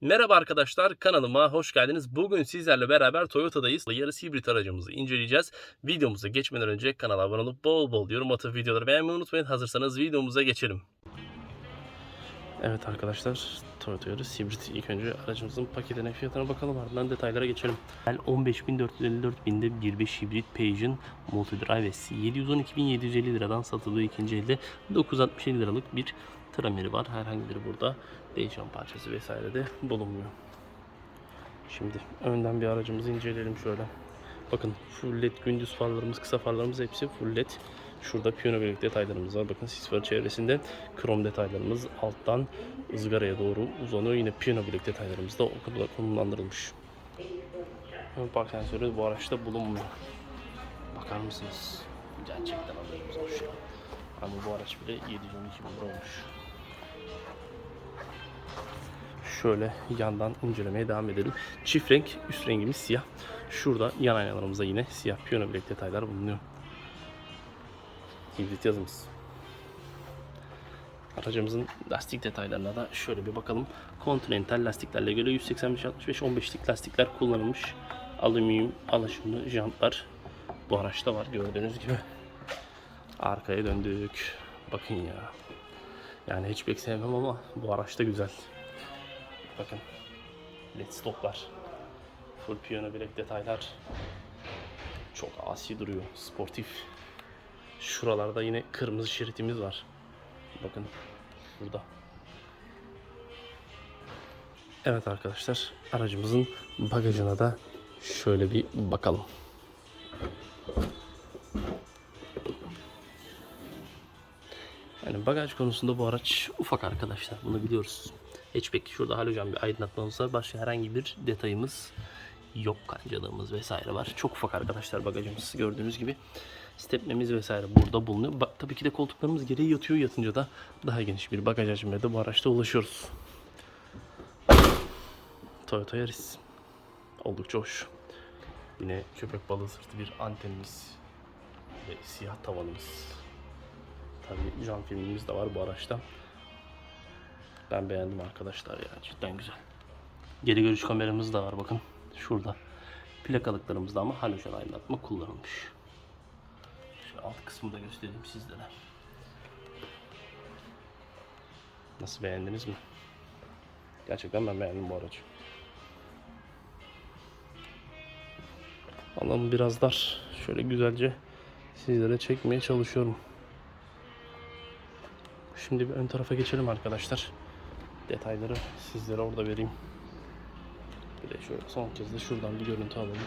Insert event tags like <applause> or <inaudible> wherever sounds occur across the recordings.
Merhaba arkadaşlar kanalıma hoş geldiniz. Bugün sizlerle beraber Toyota'dayız. Yarısı hibrit aracımızı inceleyeceğiz. Videomuza geçmeden önce kanala abone olup bol bol yorum atıp videoları beğenmeyi unutmayın. Hazırsanız videomuza geçelim. Evet arkadaşlar Toyota Yaris hibrit ilk önce aracımızın paketine fiyatına bakalım ardından detaylara geçelim. 15.454 binde 1.5 hibrit Page'in Multidrive S 712.750 liradan satılıyor ikinci elde 967 liralık bir trameri var. Herhangi bir burada değişen parçası vesaire de bulunmuyor. Şimdi önden bir aracımızı inceleyelim şöyle. Bakın full led gündüz farlarımız, kısa farlarımız hepsi full led. Şurada piyano birlik detaylarımız var. Bakın sis farı çevresinde krom detaylarımız alttan ızgaraya doğru uzanıyor. Yine piyano birlik detaylarımız da o kadar konumlandırılmış. Ön park sensörü bu araçta bulunmuyor. Bakar mısınız? Gerçekten aracımız hoş. Ama bu araç bile 712 bin olmuş. Şöyle yandan incelemeye devam edelim. Çift renk, üst rengimiz siyah. Şurada yan aynalarımızda yine siyah piyano bilek detaylar bulunuyor. Hibrit yazımız. Aracımızın lastik detaylarına da şöyle bir bakalım. Continental lastiklerle göre 185-65 15'lik lastikler kullanılmış. Alüminyum alaşımlı jantlar bu araçta var gördüğünüz gibi. Arkaya döndük. Bakın ya. Yani hiç pek sevmem ama bu araçta güzel. Bakın. LED stoplar. Full piyano bilek detaylar. Çok asi duruyor. Sportif. Şuralarda yine kırmızı şeritimiz var. Bakın. Burada. Evet arkadaşlar. Aracımızın bagajına da şöyle bir bakalım. Yani bagaj konusunda bu araç ufak arkadaşlar. Bunu biliyoruz. Hatchback şurada halojen bir aydınlatmamız var. Başka herhangi bir detayımız yok. Kancalığımız vesaire var. Çok ufak arkadaşlar bagajımız gördüğünüz gibi. Stepnemiz vesaire burada bulunuyor. Ba- tabii ki de koltuklarımız geriye yatıyor. Yatınca da daha geniş bir bagaj hacmine de bu araçta ulaşıyoruz. Toyota Yaris. Oldukça hoş. Yine köpek balığı sırtı bir antenimiz ve siyah tavanımız. Tabii cam filmimiz de var bu araçta. Ben beğendim arkadaşlar ya cidden güzel. Geri görüş kameramız da var bakın. Şurada. Plakalıklarımızda ama halojen aydınlatma kullanılmış. Alt kısmı da göstereyim sizlere. Nasıl beğendiniz mi? Gerçekten ben beğendim bu aracı. Alanım biraz dar. Şöyle güzelce sizlere çekmeye çalışıyorum. Şimdi bir ön tarafa geçelim arkadaşlar. Detayları sizlere orada vereyim. Bir de şöyle son kez de şuradan bir görüntü alalım.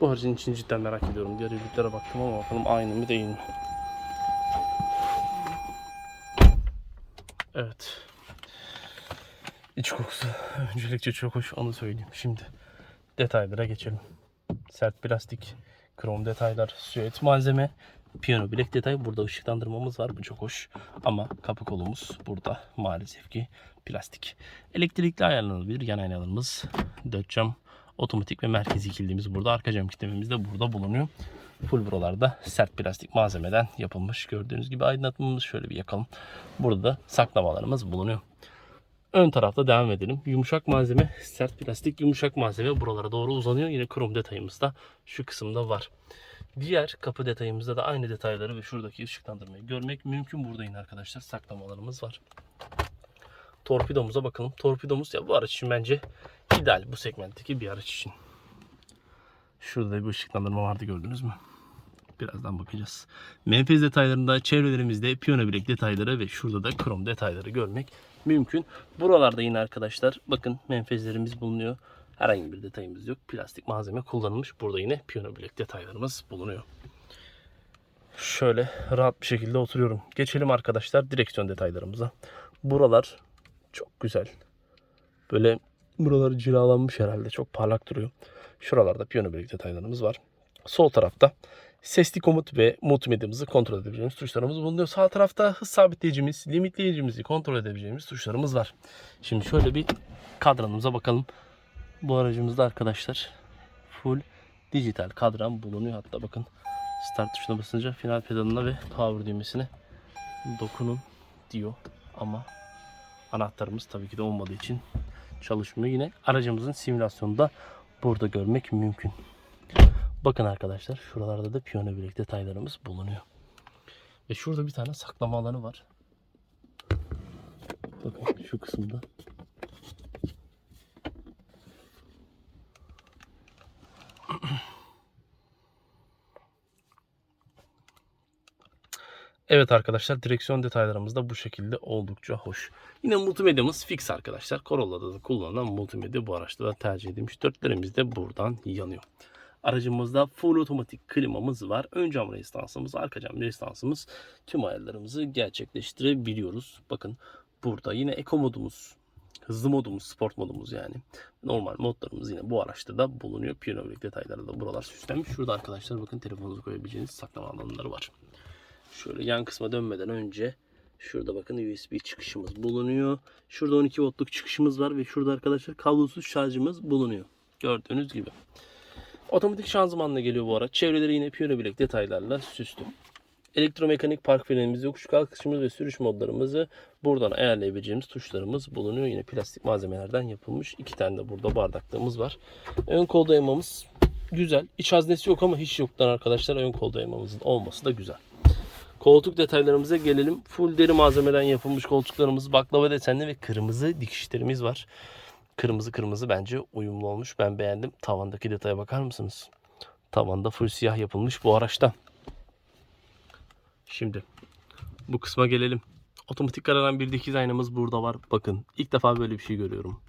Bu harcın için cidden merak ediyorum. Diğer ürünlere baktım ama bakalım aynı mı değil mi? Evet. İç kokusu öncelikle çok hoş onu söyleyeyim. Şimdi detaylara geçelim. Sert plastik, krom detaylar, süet malzeme, piyano bilek detay. Burada ışıklandırmamız var. Bu çok hoş. Ama kapı kolumuz burada maalesef ki plastik. Elektrikli ayarlanabilir yan aynalarımız. Dört cam otomatik ve merkezi kilidimiz burada. Arka cam kilitlememiz de burada bulunuyor. Full buralarda sert plastik malzemeden yapılmış. Gördüğünüz gibi aydınlatmamız şöyle bir yakalım. Burada da saklamalarımız bulunuyor. Ön tarafta devam edelim. Yumuşak malzeme, sert plastik yumuşak malzeme buralara doğru uzanıyor. Yine krom detayımız da şu kısımda var. Diğer kapı detayımızda da aynı detayları ve şuradaki ışıklandırmayı görmek mümkün. Burada yine arkadaşlar saklamalarımız var. Torpidomuza bakalım. Torpidomuz ya bu araç için bence ideal bu segmentteki bir araç için. Şurada da bir ışıklandırma vardı gördünüz mü? Birazdan bakacağız. Menfez detaylarında çevrelerimizde piyano bilek detayları ve şurada da krom detayları görmek mümkün. Buralarda yine arkadaşlar bakın menfezlerimiz bulunuyor. Herhangi bir detayımız yok. Plastik malzeme kullanılmış. Burada yine piyano bilek detaylarımız bulunuyor. Şöyle rahat bir şekilde oturuyorum. Geçelim arkadaşlar direksiyon detaylarımıza. Buralar çok güzel. Böyle Buraları cilalanmış herhalde. Çok parlak duruyor. Şuralarda piyano birlik detaylarımız var. Sol tarafta sesli komut ve multimedyamızı kontrol edebileceğimiz tuşlarımız bulunuyor. Sağ tarafta hız sabitleyicimiz, limitleyicimizi kontrol edebileceğimiz tuşlarımız var. Şimdi şöyle bir kadranımıza bakalım. Bu aracımızda arkadaşlar full dijital kadran bulunuyor. Hatta bakın start tuşuna basınca final pedalına ve power düğmesine dokunun diyor. Ama anahtarımız tabii ki de olmadığı için çalışmıyor. Yine aracımızın simülasyonunu da burada görmek mümkün. Bakın arkadaşlar şuralarda da piyano bilek detaylarımız bulunuyor. Ve şurada bir tane saklama alanı var. Bakın şu kısımda. Evet arkadaşlar direksiyon detaylarımız da bu şekilde oldukça hoş. Yine multimedyamız fix arkadaşlar. Corolla'da da kullanılan multimedya bu araçta da tercih edilmiş. Dörtlerimiz de buradan yanıyor. Aracımızda full otomatik klimamız var. Ön cam rezistansımız, arka cam rezistansımız tüm ayarlarımızı gerçekleştirebiliyoruz. Bakın burada yine eco modumuz, hızlı modumuz, sport modumuz yani. Normal modlarımız yine bu araçta da bulunuyor. Piyano detayları da buralar süslenmiş. Şurada arkadaşlar bakın telefonunuzu koyabileceğiniz saklama alanları var. Şöyle yan kısma dönmeden önce şurada bakın USB çıkışımız bulunuyor. Şurada 12 voltluk çıkışımız var ve şurada arkadaşlar kablosuz şarjımız bulunuyor. Gördüğünüz gibi. Otomatik şanzımanla geliyor bu araç. Çevreleri yine piyano bilek detaylarla süslü. Elektromekanik park frenimiz, yokuş kalkışımız ve sürüş modlarımızı buradan ayarlayabileceğimiz tuşlarımız bulunuyor. Yine plastik malzemelerden yapılmış. iki tane de burada bardaklığımız var. Ön kol dayamamız güzel. İç haznesi yok ama hiç yoktan arkadaşlar ön kol dayamamızın olması da güzel. Koltuk detaylarımıza gelelim. Full deri malzemeden yapılmış koltuklarımız baklava desenli ve kırmızı dikişlerimiz var. Kırmızı kırmızı bence uyumlu olmuş. Ben beğendim. Tavandaki detaya bakar mısınız? Tavanda full siyah yapılmış bu araçta. Şimdi bu kısma gelelim. Otomatik kararan bir dikiz aynamız burada var. Bakın ilk defa böyle bir şey görüyorum.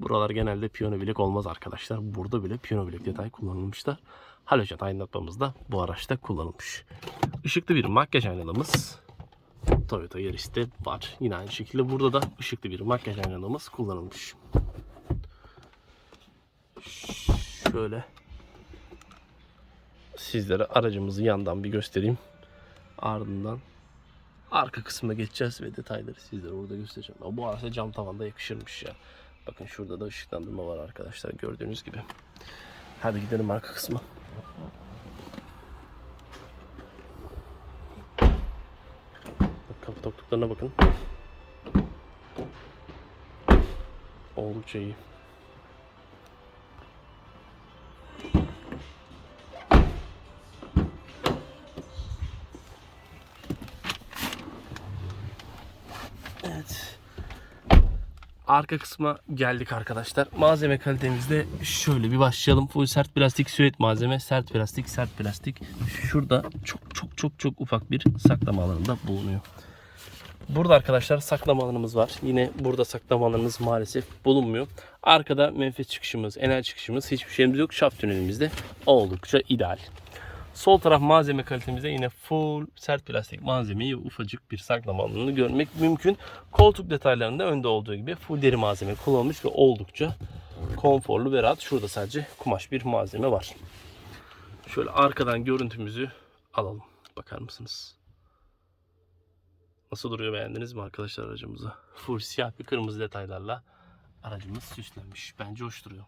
Buralar genelde piyano bilek olmaz arkadaşlar. Burada bile piyano bilek detay kullanılmışlar. Halojen aydınlatmamız da bu araçta kullanılmış. Işıklı bir makyaj aynalımız Toyota Yaris'te var. Yine aynı şekilde burada da ışıklı bir makyaj aynalımız kullanılmış. Şöyle sizlere aracımızı yandan bir göstereyim. Ardından arka kısmına geçeceğiz ve detayları sizlere orada göstereceğim. Ya bu araçta cam tavanda yakışırmış ya. Bakın şurada da ışıklandırma var arkadaşlar gördüğünüz gibi. Hadi gidelim arka kısma. Tokluklarına bakın. Oldukça iyi. Evet. Arka kısma geldik arkadaşlar. Malzeme kalitemizde şöyle bir başlayalım. Full sert plastik süet malzeme. Sert plastik, sert plastik. Şurada çok çok çok çok ufak bir saklama alanında bulunuyor. Burada arkadaşlar saklama alanımız var. Yine burada saklama alanımız maalesef bulunmuyor. Arkada menfez çıkışımız, enerji çıkışımız hiçbir şeyimiz yok. Şaft tünelimizde oldukça ideal. Sol taraf malzeme kalitemizde yine full sert plastik malzemeyi ufacık bir saklama alanını görmek mümkün. Koltuk detaylarında önde olduğu gibi full deri malzeme kullanılmış ve oldukça konforlu ve rahat. Şurada sadece kumaş bir malzeme var. Şöyle arkadan görüntümüzü alalım. Bakar mısınız? Nasıl duruyor beğendiniz mi arkadaşlar aracımızı? <laughs> Full siyah bir kırmızı detaylarla aracımız süslenmiş. Bence hoş duruyor.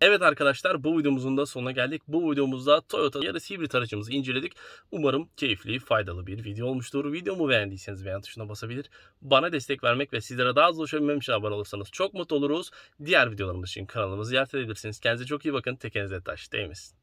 Evet arkadaşlar bu videomuzun da sonuna geldik. Bu videomuzda Toyota Yaris hibrit aracımızı inceledik. Umarım keyifli, faydalı bir video olmuştur. Videomu beğendiyseniz beğen tuşuna basabilir. Bana destek vermek ve sizlere daha hızlı ulaşabilmem için abone olursanız çok mutlu oluruz. Diğer videolarımız için kanalımızı ziyaret edebilirsiniz. Kendinize çok iyi bakın. Tekenize taş değmesin.